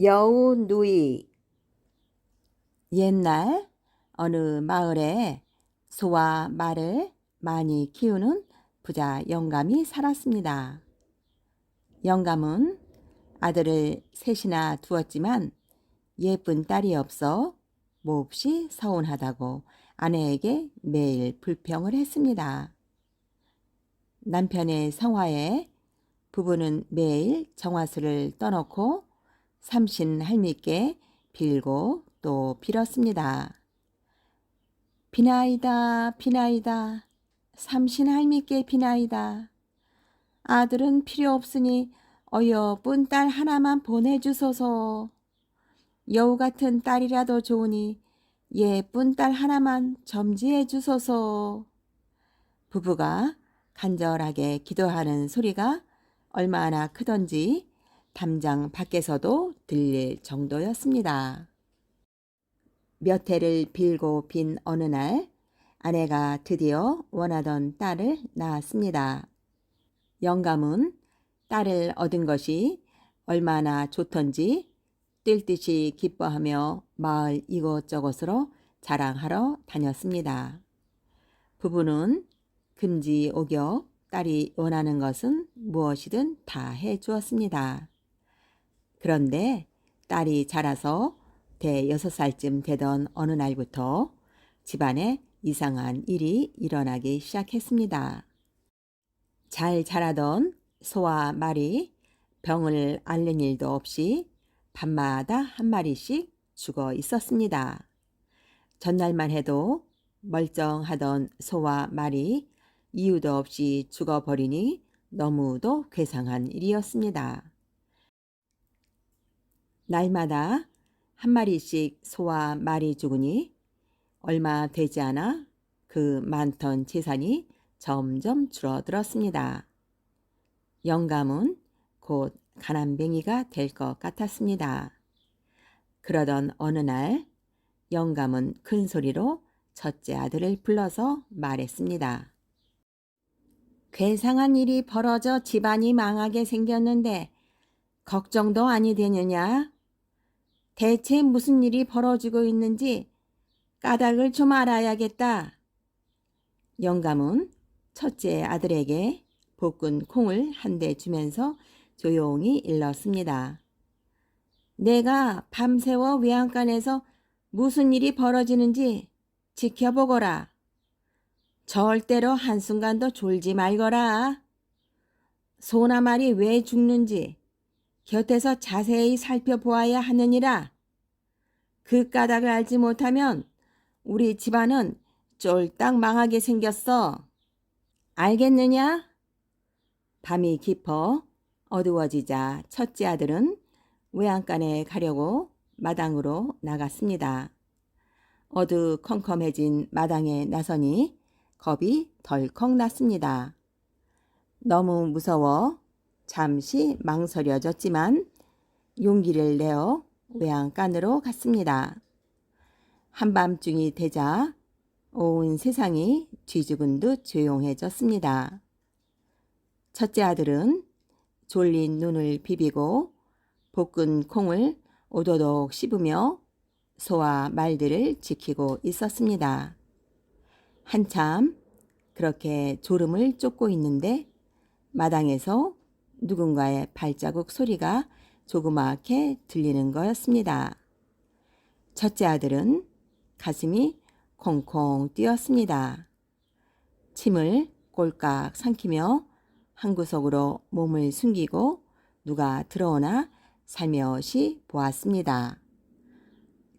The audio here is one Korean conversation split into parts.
여우 누이 옛날 어느 마을에 소와 말을 많이 키우는 부자 영감이 살았습니다. 영감은 아들을 셋이나 두었지만 예쁜 딸이 없어 몹시 서운하다고 아내에게 매일 불평을 했습니다. 남편의 성화에 부부는 매일 정화수를 떠놓고 삼신 할미께 빌고 또 빌었습니다. 비나이다, 비나이다, 삼신 할미께 비나이다. 아들은 필요 없으니 어여쁜 딸 하나만 보내주소서. 여우 같은 딸이라도 좋으니 예쁜 딸 하나만 점지해 주소서. 부부가 간절하게 기도하는 소리가 얼마나 크던지 담장 밖에서도 들릴 정도였습니다. 몇 해를 빌고 빈 어느 날 아내가 드디어 원하던 딸을 낳았습니다. 영감은 딸을 얻은 것이 얼마나 좋던지 뛸 듯이 기뻐하며 마을 이곳저곳으로 자랑하러 다녔습니다. 부부는 금지 오격 딸이 원하는 것은 무엇이든 다 해 주었습니다. 그런데 딸이 자라서 대 여섯 살쯤 되던 어느 날부터 집안에 이상한 일이 일어나기 시작했습니다. 잘 자라던 소와 말이 병을 앓는 일도 없이 밤마다 한 마리씩 죽어 있었습니다. 전날만 해도 멀쩡하던 소와 말이 이유도 없이 죽어버리니 너무도 괴상한 일이었습니다. 날마다 한 마리씩 소와 말이 죽으니 얼마 되지 않아 그 많던 재산이 점점 줄어들었습니다. 영감은 곧 가난뱅이가 될 것 같았습니다. 그러던 어느 날 영감은 큰 소리로 첫째 아들을 불러서 말했습니다. 괴상한 일이 벌어져 집안이 망하게 생겼는데 걱정도 아니 되느냐? 대체 무슨 일이 벌어지고 있는지 까닭을 좀 알아야겠다. 영감은 첫째 아들에게 볶은 콩을 한 대 주면서 조용히 일렀습니다. 내가 밤새워 외양간에서 무슨 일이 벌어지는지 지켜보거라. 절대로 한순간도 졸지 말거라. 소나 말이 왜 죽는지 곁에서 자세히 살펴보아야 하느니라. 그 까닭을 알지 못하면 우리 집안은 쫄딱 망하게 생겼어. 알겠느냐? 밤이 깊어 어두워지자 첫째 아들은 외양간에 가려고 마당으로 나갔습니다. 어두컴컴해진 마당에 나서니 겁이 덜컥 났습니다. 너무 무서워 잠시 망설여졌지만 용기를 내어 외양간으로 갔습니다. 한밤중이 되자 온 세상이 뒤죽은 듯 조용해졌습니다. 첫째 아들은 졸린 눈을 비비고 볶은 콩을 오도독 씹으며 소와 말들을 지키고 있었습니다. 한참 그렇게 졸음을 쫓고 있는데 마당에서 누군가의 발자국 소리가 조그맣게 들리는 거였습니다. 첫째 아들은 가슴이 콩콩 뛰었습니다. 침을 꼴깍 삼키며 한 구석으로 몸을 숨기고 누가 들어오나 살며시 보았습니다.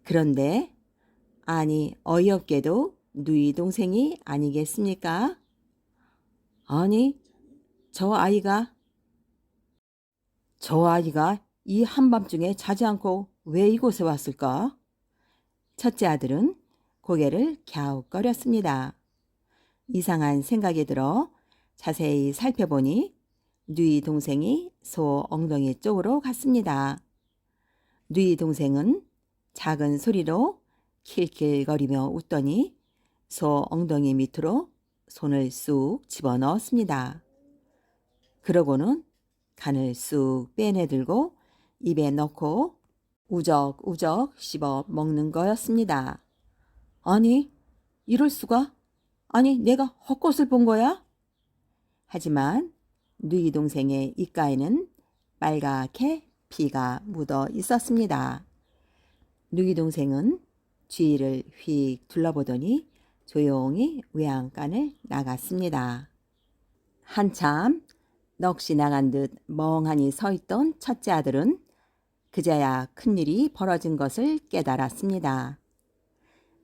그런데 아니 어이없게도 누이 동생이 아니겠습니까? 아니 저 아이가 저 아이가 이 한밤중에 자지 않고 왜 이곳에 왔을까? 첫째 아들은 고개를 갸웃거렸습니다. 이상한 생각이 들어 자세히 살펴보니 누이 동생이 소 엉덩이 쪽으로 갔습니다. 누이 동생은 작은 소리로 킬킬거리며 웃더니 소 엉덩이 밑으로 손을 쑥 집어넣었습니다. 그러고는 간을 쑥 빼내들고 입에 넣고 우적우적 씹어 먹는 거였습니다. 아니, 이럴 수가? 아니, 내가 헛것을 본 거야? 하지만 누이 동생의 입가에는 빨갛게 피가 묻어 있었습니다. 누이 동생은 주위를 휙 둘러보더니 조용히 외양간을 나갔습니다. 한참 넋이 나간 듯 멍하니 서 있던 첫째 아들은 그제야 큰일이 벌어진 것을 깨달았습니다.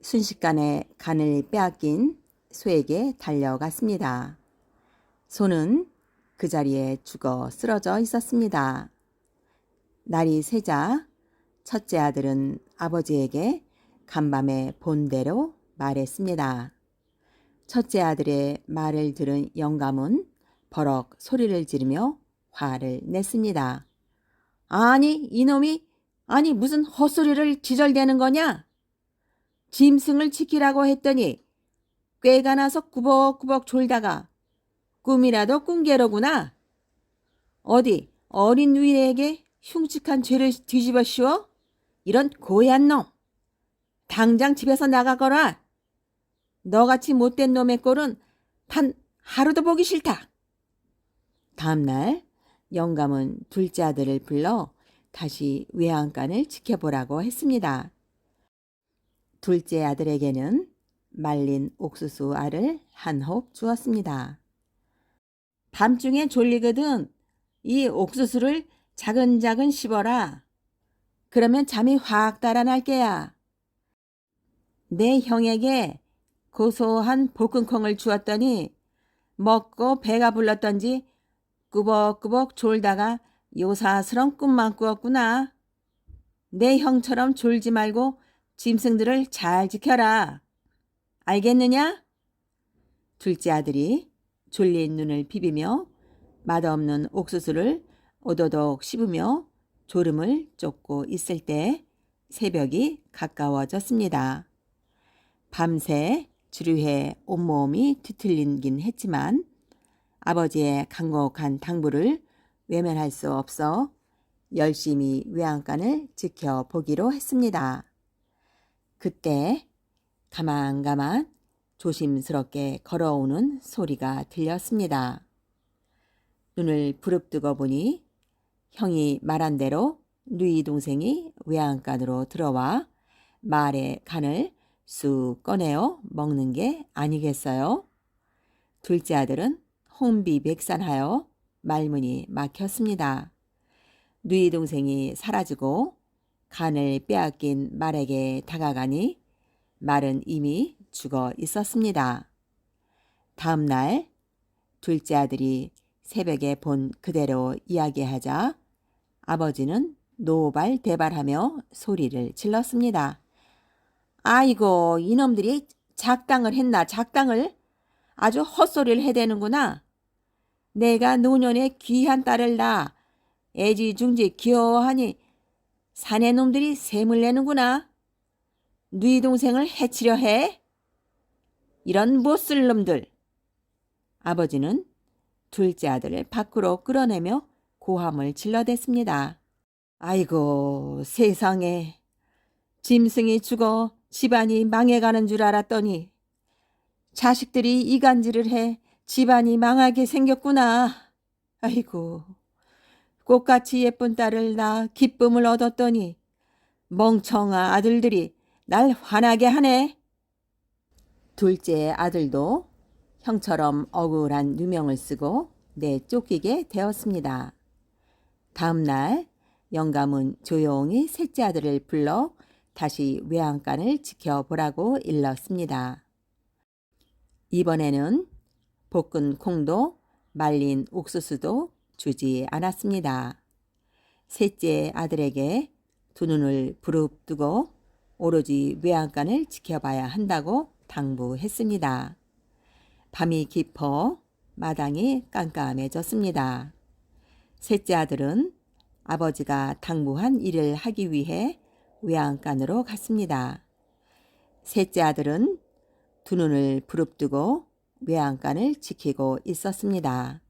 순식간에 간을 빼앗긴 소에게 달려갔습니다. 소는 그 자리에 죽어 쓰러져 있었습니다. 날이 새자 첫째 아들은 아버지에게 간밤에 본대로 말했습니다. 첫째 아들의 말을 들은 영감은 버럭 소리를 지르며 화를 냈습니다. 아니, 이놈이, 아니, 무슨 헛소리를 지절대는 거냐? 짐승을 지키라고 했더니 꾀가 나서 꾸벅꾸벅 졸다가 꿈이라도 꾼 게로구나. 어디 어린 누이에게 흉측한 죄를 뒤집어 씌워? 이런 고얀 놈. 당장 집에서 나가거라. 너같이 못된 놈의 꼴은 단 하루도 보기 싫다. 다음날 영감은 둘째 아들을 불러 다시 외양간을 지켜보라고 했습니다. 둘째 아들에게는 말린 옥수수 알을 한 홉 주었습니다. 밤중에 졸리거든 이 옥수수를 자근자근 씹어라. 그러면 잠이 확 달아날 게야. 내 형에게 고소한 볶음콩을 주었더니 먹고 배가 불렀던지 꾸벅꾸벅 졸다가 요사스런 꿈만 꾸었구나. 내 형처럼 졸지 말고 짐승들을 잘 지켜라. 알겠느냐? 둘째 아들이 졸린 눈을 비비며 맛없는 옥수수를 오도독 씹으며 졸음을 쫓고 있을 때 새벽이 가까워졌습니다. 밤새 주류해 온몸이 뒤틀리긴 했지만 아버지의 강곡한 당부를 외면할 수 없어 열심히 외양간을 지켜보기로 했습니다. 그때 가만가만 조심스럽게 걸어오는 소리가 들렸습니다. 눈을 부릅뜨고 보니 형이 말한 대로 누이 동생이 외양간으로 들어와 말의 간을 쑥 꺼내어 먹는 게 아니겠어요? 둘째 아들은 혼비백산하여 말문이 막혔습니다. 누이 동생이 사라지고 간을 빼앗긴 말에게 다가가니 말은 이미 죽어 있었습니다. 다음 날 둘째 아들이 새벽에 본 그대로 이야기하자 아버지는 노발대발하며 소리를 질렀습니다. 아이고 이놈들이 작당을 했나 작당을 아주 헛소리를 해대는구나. 내가 노년에 귀한 딸을 낳아 애지중지 귀여워하니 사내 놈들이 셈을 내는구나. 네 동생을 해치려 해? 이런 못쓸 놈들. 아버지는 둘째 아들을 밖으로 끌어내며 고함을 질러댔습니다. 아이고 세상에 짐승이 죽어 집안이 망해가는 줄 알았더니 자식들이 이간질을 해 집안이 망하게 생겼구나. 아이고 꽃같이 예쁜 딸을 낳아 기쁨을 얻었더니 멍청아 아들들이 날 화나게 하네. 둘째 아들도 형처럼 억울한 누명을 쓰고 내쫓기게 되었습니다. 다음 날 영감은 조용히 셋째 아들을 불러 다시 외양간을 지켜보라고 일렀습니다. 이번에는 볶은 콩도 말린 옥수수도 주지 않았습니다. 셋째 아들에게 두 눈을 부릅뜨고 오로지 외양간을 지켜봐야 한다고 당부했습니다. 밤이 깊어 마당이 깜깜해졌습니다. 셋째 아들은 아버지가 당부한 일을 하기 위해 외양간으로 갔습니다. 셋째 아들은 두 눈을 부릅뜨고 외양간을 지키고 있었습니다.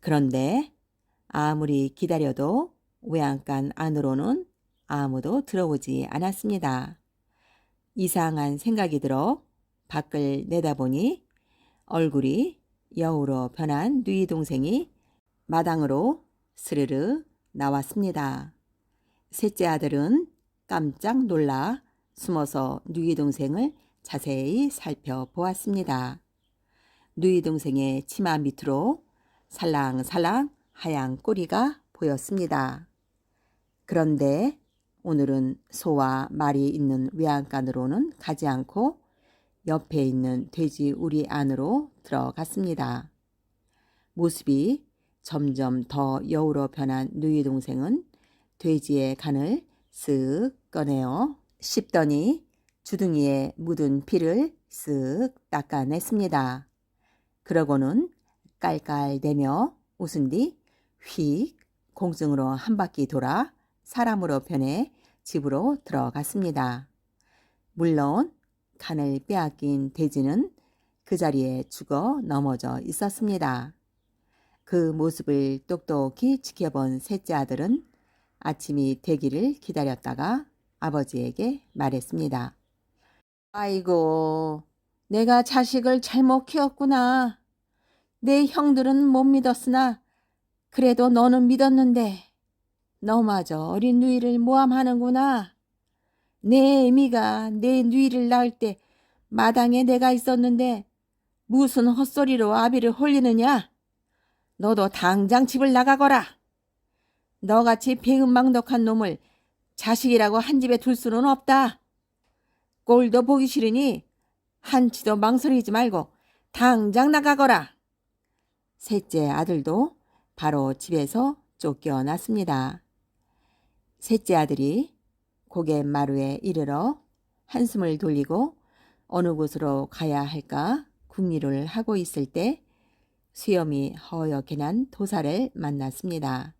그런데 아무리 기다려도 외양간 안으로는 아무도 들어오지 않았습니다. 이상한 생각이 들어 밖을 내다보니 얼굴이 여우로 변한 누이 동생이 마당으로 스르르 나왔습니다. 셋째 아들은 깜짝 놀라 숨어서 누이 동생을 자세히 살펴보았습니다. 누이 동생의 치마 밑으로 살랑살랑 하얀 꼬리가 보였습니다. 그런데 오늘은 소와 말이 있는 외양간으로는 가지 않고 옆에 있는 돼지 우리 안으로 들어갔습니다. 모습이 점점 더 여우로 변한 누이 동생은 돼지의 간을 쓱 꺼내어 씹더니 주둥이에 묻은 피를 쓱 닦아냈습니다. 그러고는 깔깔대며 웃은 뒤 휙 공중으로 한 바퀴 돌아 사람으로 변해 집으로 들어갔습니다. 물론 간을 빼앗긴 돼지는 그 자리에 죽어 넘어져 있었습니다. 그 모습을 똑똑히 지켜본 셋째 아들은 아침이 되기를 기다렸다가 아버지에게 말했습니다. 아이고, 내가 자식을 잘못 키웠구나. 내 형들은 못 믿었으나 그래도 너는 믿었는데 너마저 어린 누이를 모함하는구나. 내 애미가 내 누이를 낳을 때 마당에 내가 있었는데 무슨 헛소리로 아비를 홀리느냐? 너도 당장 집을 나가거라. 너같이 배은망덕한 놈을 자식이라고 한 집에 둘 수는 없다. 꼴도 보기 싫으니 한치도 망설이지 말고 당장 나가거라. 셋째 아들도 바로 집에서 쫓겨났습니다. 셋째 아들이 고개 마루에 이르러 한숨을 돌리고 어느 곳으로 가야 할까 궁리를 하고 있을 때 수염이 허옇게 난 도사를 만났습니다.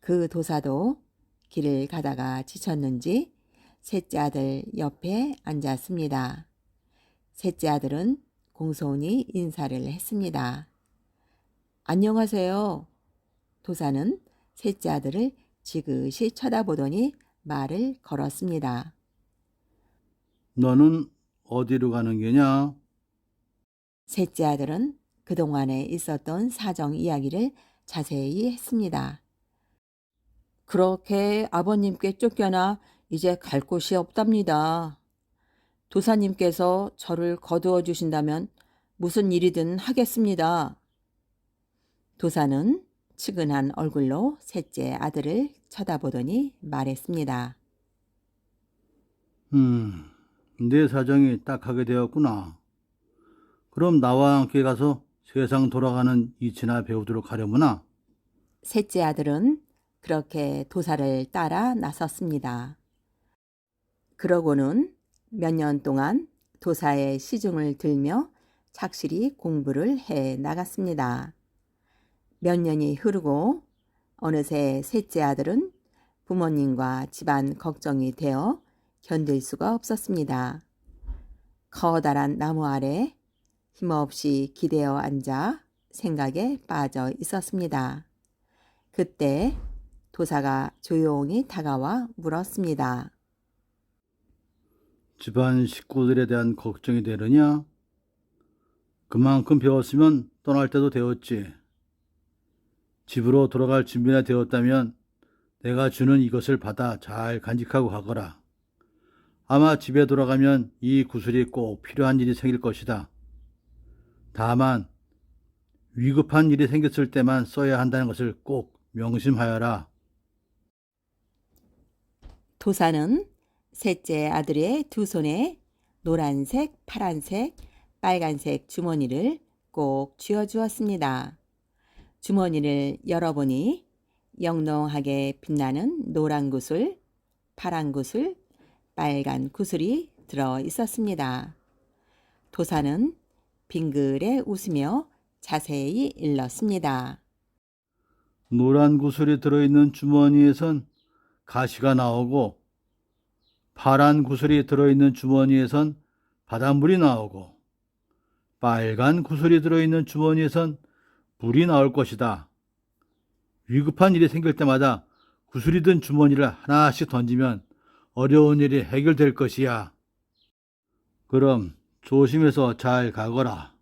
그 도사도 길을 가다가 지쳤는지 셋째 아들 옆에 앉았습니다. 셋째 아들은 공손히 인사를 했습니다. 안녕하세요. 도사는 셋째 아들을 지그시 쳐다보더니 말을 걸었습니다. 너는 어디로 가는 게냐? 셋째 아들은 그동안에 있었던 사정 이야기를 자세히 했습니다. 그렇게 아버님께 쫓겨나 이제 갈 곳이 없답니다. 도사님께서 저를 거두어 주신다면 무슨 일이든 하겠습니다. 도사는 측은한 얼굴로 셋째 아들을 쳐다보더니 말했습니다. 음, 내 사정이 딱하게 되었구나. 그럼 나와 함께 가서 세상 돌아가는 이치나 배우도록 하려무나? 셋째 아들은 그렇게 도사를 따라 나섰습니다. 그러고는 몇 년 동안 도사의 시중을 들며 착실히 공부를 해 나갔습니다. 몇 년이 흐르고 어느새 셋째 아들은 부모님과 집안 걱정이 되어 견딜 수가 없었습니다. 커다란 나무 아래 힘없이 기대어 앉아 생각에 빠져 있었습니다. 그때 도사가 조용히 다가와 물었습니다. 집안 식구들에 대한 걱정이 되느냐? 그만큼 배웠으면 떠날 때도 되었지. 집으로 돌아갈 준비나 되었다면 내가 주는 이것을 받아 잘 간직하고 가거라. 아마 집에 돌아가면 이 구슬이 꼭 필요한 일이 생길 것이다. 다만 위급한 일이 생겼을 때만 써야 한다는 것을 꼭 명심하여라. 도사는 셋째 아들의 두 손에 노란색, 파란색, 빨간색 주머니를 꼭 쥐어 주었습니다. 주머니를 열어보니 영롱하게 빛나는 노란 구슬, 파란 구슬, 빨간 구슬이 들어 있었습니다. 도사는 빙글에 웃으며 자세히 일렀습니다. 노란 구슬이 들어있는 주머니에선 가시가 나오고 파란 구슬이 들어있는 주머니에선 바닷물이 나오고 빨간 구슬이 들어있는 주머니에선 물이 나올 것이다. 위급한 일이 생길 때마다 구슬이 든 주머니를 하나씩 던지면 어려운 일이 해결될 것이야. 그럼 조심해서 잘 가거라.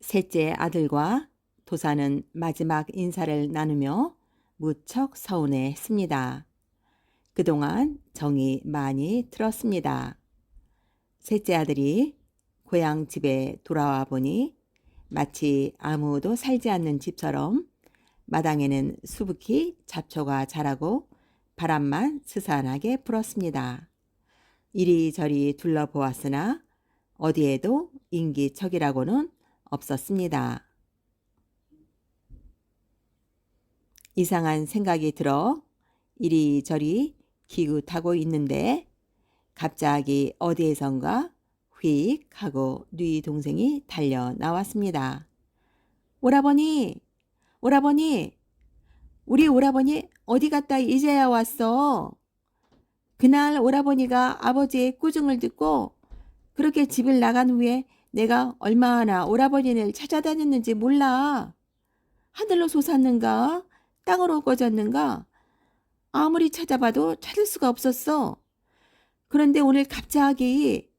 셋째 아들과 도사는 마지막 인사를 나누며 무척 서운해 했습니다. 그동안 정이 많이 들었습니다. 셋째 아들이 고향 집에 돌아와 보니 마치 아무도 살지 않는 집처럼 마당에는 수북히 잡초가 자라고 바람만 스산하게 불었습니다. 이리저리 둘러보았으나 어디에도 인기척이라고는 없었습니다. 이상한 생각이 들어 이리저리 기웃하고 있는데 갑자기 어디에선가 휙 하고 누이 동생이 달려 나왔습니다. 오라버니, 오라버니, 우리 오라버니 어디 갔다 이제야 왔어? 그날 오라버니가 아버지의 꾸중을 듣고 그렇게 집을 나간 후에 내가 얼마나 오라버니를 찾아다녔는지 몰라. 하늘로 솟았는가? 땅으로 꺼졌는가? 아무리 찾아봐도 찾을 수가 없었어. 그런데 오늘 갑자기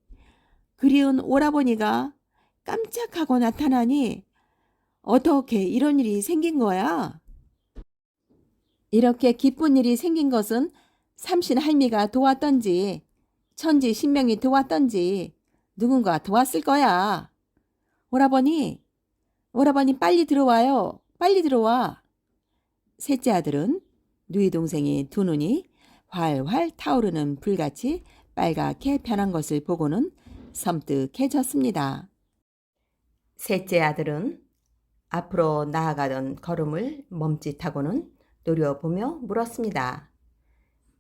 그리운 오라버니가 깜짝하고 나타나니 어떻게 이런 일이 생긴 거야? 이렇게 기쁜 일이 생긴 것은 삼신 할미가 도왔던지 천지 신명이 도왔던지 누군가 도왔을 거야. 오라버니, 오라버니 빨리 들어와요. 빨리 들어와. 셋째 아들은 누이 동생이 두 눈이 활활 타오르는 불같이 빨갛게 변한 것을 보고는 섬뜩해졌습니다. 셋째 아들은 앞으로 나아가던 걸음을 멈칫하고는 노려보며 물었습니다.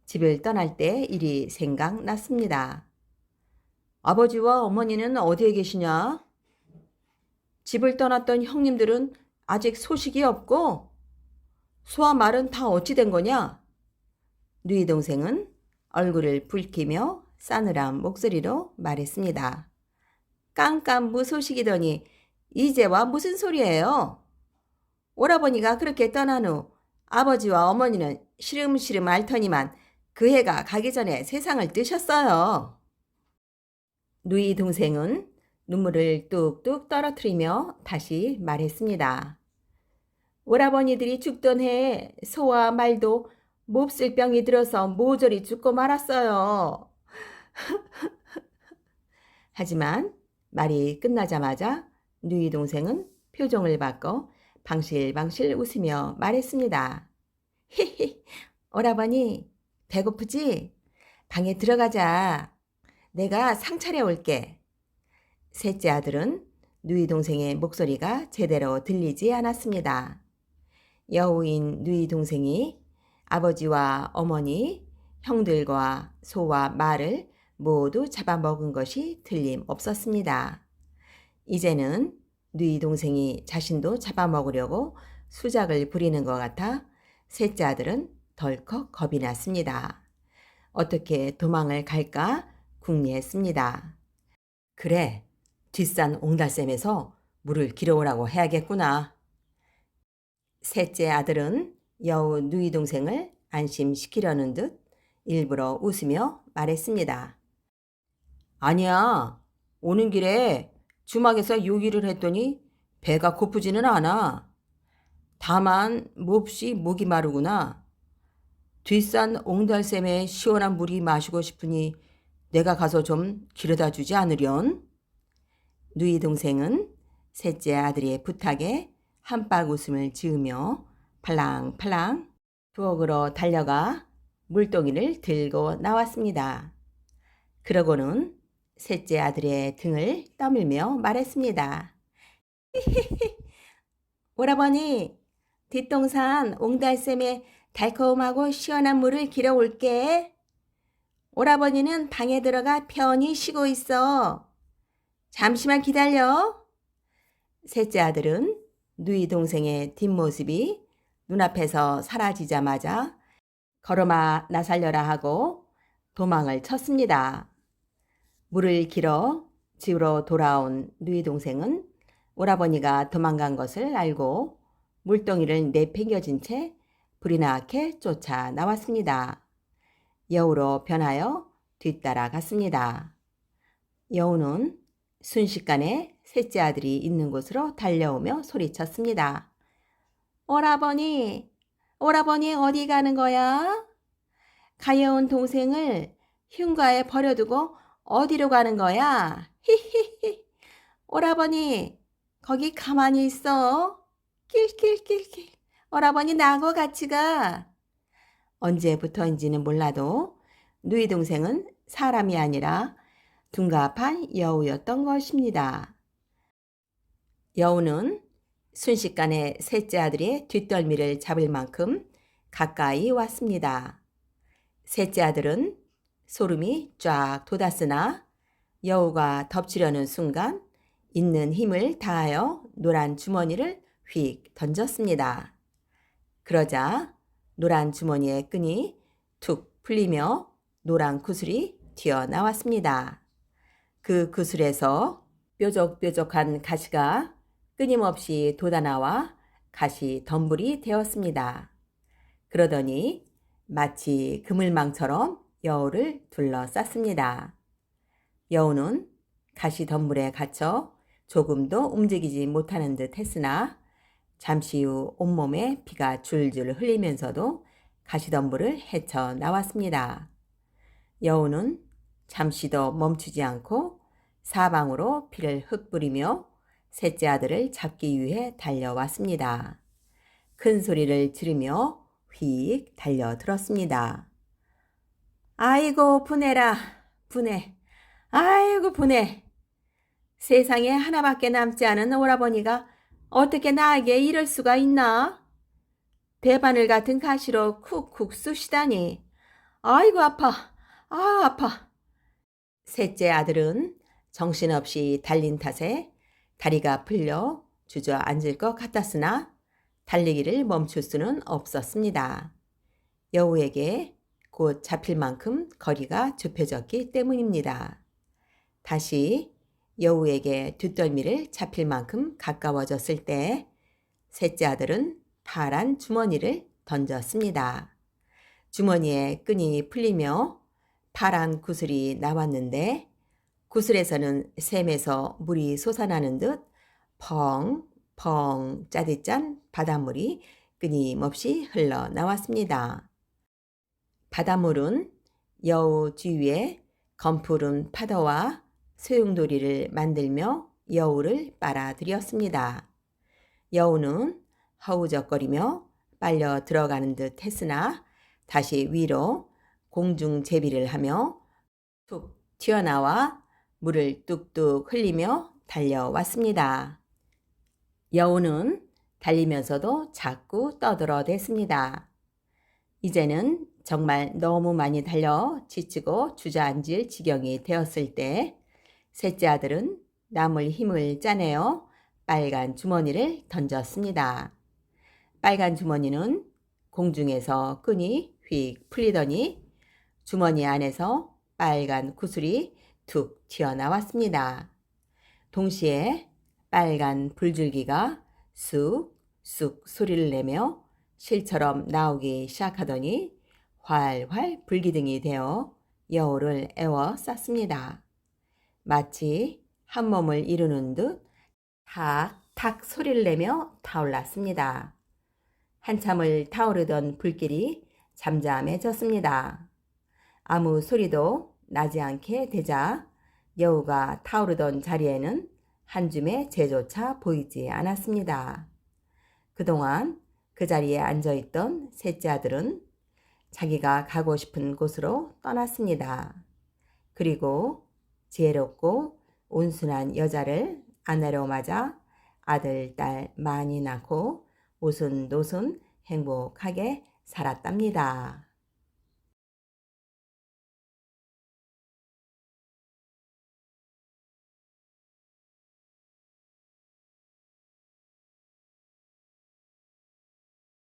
집을 떠날 때 일이 생각났습니다. 아버지와 어머니는 어디에 계시냐? 집을 떠났던 형님들은 아직 소식이 없고 소와 말은 다 어찌 된 거냐? 누이 동생은 얼굴을 붉히며 싸늘한 목소리로 말했습니다. 깜깜 무소식이더니 이제와 무슨 소리예요? 오라버니가 그렇게 떠난 후 아버지와 어머니는 시름시름 앓더니만 그 해가 가기 전에 세상을 뜨셨어요. 누이 동생은 눈물을 뚝뚝 떨어뜨리며 다시 말했습니다. 오라버니들이 죽던 해에 소와 말도 몹쓸 병이 들어서 모조리 죽고 말았어요. 하지만 말이 끝나자마자 누이 동생은 표정을 바꿔 방실방실 웃으며 말했습니다. 히히, 오라버니, 배고프지? 방에 들어가자. 내가 상 차려 올게. 셋째 아들은 누이 동생의 목소리가 제대로 들리지 않았습니다. 여우인 누이 동생이 아버지와 어머니, 형들과 소와 말을 모두 잡아먹은 것이 틀림없었습니다. 이제는 누이 동생이 자신도 잡아먹으려고 수작을 부리는 것 같아 셋째 아들은 덜컥 겁이 났습니다. 어떻게 도망을 갈까 궁리했습니다. 그래, 뒷산 옹달샘에서 물을 길어오라고 해야겠구나. 셋째 아들은 여우 누이 동생을 안심시키려는 듯 일부러 웃으며 말했습니다. 아니야, 오는 길에 주막에서 요기를 했더니 배가 고프지는 않아. 다만 몹시 목이 마르구나. 뒷산 옹달샘의 시원한 물이 마시고 싶으니 내가 가서 좀 길어다 주지 않으련? 누이 동생은 셋째 아들의 부탁에 한박 웃음을 지으며 팔랑팔랑 부엌으로 달려가 물동이를 들고 나왔습니다. 그러고는 셋째 아들의 등을 떠밀며 말했습니다. 오라버니, 뒷동산 옹달샘에 달콤하고 시원한 물을 길어 올게. 오라버니는 방에 들어가 편히 쉬고 있어. 잠시만 기다려. 셋째 아들은 누이 동생의 뒷모습이 눈앞에서 사라지자마자 걸어마 나살려라 하고 도망을 쳤습니다. 물을 길어 집으로 돌아온 누이 동생은 오라버니가 도망간 것을 알고 물동이를 내팽겨진 채 불이 나게 쫓아 나왔습니다. 여우로 변하여 뒤따라 갔습니다. 여우는 순식간에 셋째 아들이 있는 곳으로 달려오며 소리쳤습니다. 오라버니, 오라버니 어디 가는 거야? 가여운 동생을 흉가에 버려두고 어디로 가는 거야? 히히히. 오라버니, 거기 가만히 있어. 낄낄낄낄. 오라버니 나하고 같이 가. 언제부터인지는 몰라도 누이 동생은 사람이 아니라 둔갑한 여우였던 것입니다. 여우는 순식간에 셋째 아들의 뒷덜미를 잡을 만큼 가까이 왔습니다. 셋째 아들은 소름이 쫙 돋았으나 여우가 덮치려는 순간 있는 힘을 다하여 노란 주머니를 휙 던졌습니다. 그러자 노란 주머니의 끈이 툭 풀리며 노란 구슬이 튀어나왔습니다. 그 구슬에서 뾰족뾰족한 가시가 끊임없이 돋아나와 가시 덤불이 되었습니다. 그러더니 마치 그물망처럼 여우를 둘러쌌습니다. 여우는 가시 덤불에 갇혀 조금도 움직이지 못하는 듯 했으나 잠시 후 온몸에 피가 줄줄 흘리면서도 가시덤불을 헤쳐 나왔습니다. 여우는 잠시도 멈추지 않고 사방으로 피를 흩뿌리며 셋째 아들을 잡기 위해 달려왔습니다. 큰 소리를 지르며 휙 달려들었습니다. 아이고 분해라 분해 아이고 분해 세상에 하나밖에 남지 않은 오라버니가 어떻게 나에게 이럴 수가 있나? 대바늘 같은 가시로 쿡쿡 쑤시다니. 아이고 아파. 아 아파. 셋째 아들은 정신없이 달린 탓에 다리가 풀려 주저앉을 것 같았으나 달리기를 멈출 수는 없었습니다. 여우에게 곧 잡힐 만큼 거리가 좁혀졌기 때문입니다. 다시 여우에게 뒷덜미를 잡힐 만큼 가까워졌을 때 셋째 아들은 파란 주머니를 던졌습니다. 주머니에 끈이 풀리며 파란 구슬이 나왔는데 구슬에서는 샘에서 물이 솟아나는 듯 펑펑 짜디짠 바닷물이 끊임없이 흘러나왔습니다. 바닷물은 여우 주위에 검푸른 파도와 소용돌이를 만들며 여우를 빨아들였습니다. 여우는 허우적거리며 빨려 들어가는 듯 했으나 다시 위로 공중 제비를 하며 툭 튀어나와 물을 뚝뚝 흘리며 달려왔습니다. 여우는 달리면서도 자꾸 떠들어댔습니다. 이제는 정말 너무 많이 달려 지치고 주저앉을 지경이 되었을 때 셋째 아들은 남을 힘을 짜내어 빨간 주머니를 던졌습니다. 빨간 주머니는 공중에서 끈이 휙 풀리더니 주머니 안에서 빨간 구슬이 툭 튀어나왔습니다. 동시에 빨간 불줄기가 쑥쑥 소리를 내며 실처럼 나오기 시작하더니 활활 불기둥이 되어 여우를 애워 쌌습니다. 마치 한 몸을 이루는 듯 탁탁 소리를 내며 타올랐습니다. 한참을 타오르던 불길이 잠잠해졌습니다. 아무 소리도 나지 않게 되자 여우가 타오르던 자리에는 한 줌의 재조차 보이지 않았습니다. 그동안 그 자리에 앉아 있던 셋째 아들은 자기가 가고 싶은 곳으로 떠났습니다. 그리고 지혜롭고 온순한 여자를 아내로 맞아 아들, 딸 많이 낳고 오순도순 행복하게 살았답니다.